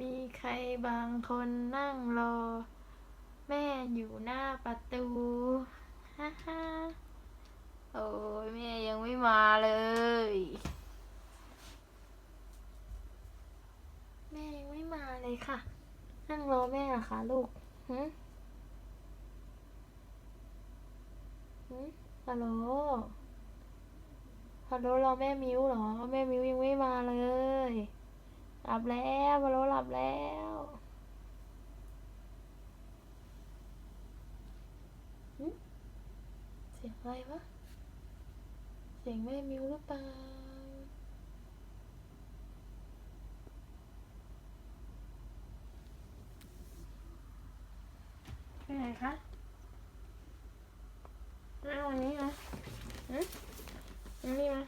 มีใครบางคนนั่งรอ แม่อยู่หน้าประตู ฮ่าฮ่าโอ้ยแม่ยังไม่มาเลย แม่ยังไม่มาเลยค่ะ นั่งรอแม่เหรอคะลูกหืมหืมฮัลโหลฮัลโหลรอแม่มิวเหรอ แม่มิวยังไม่มาเลย หลับแล้วฮัลโหลหลับแล้วหึเสียงอะไรวะ เสียงแม่มิวหรือเปล่าไปไหนคะมาวันนี้มาหึมานี่มา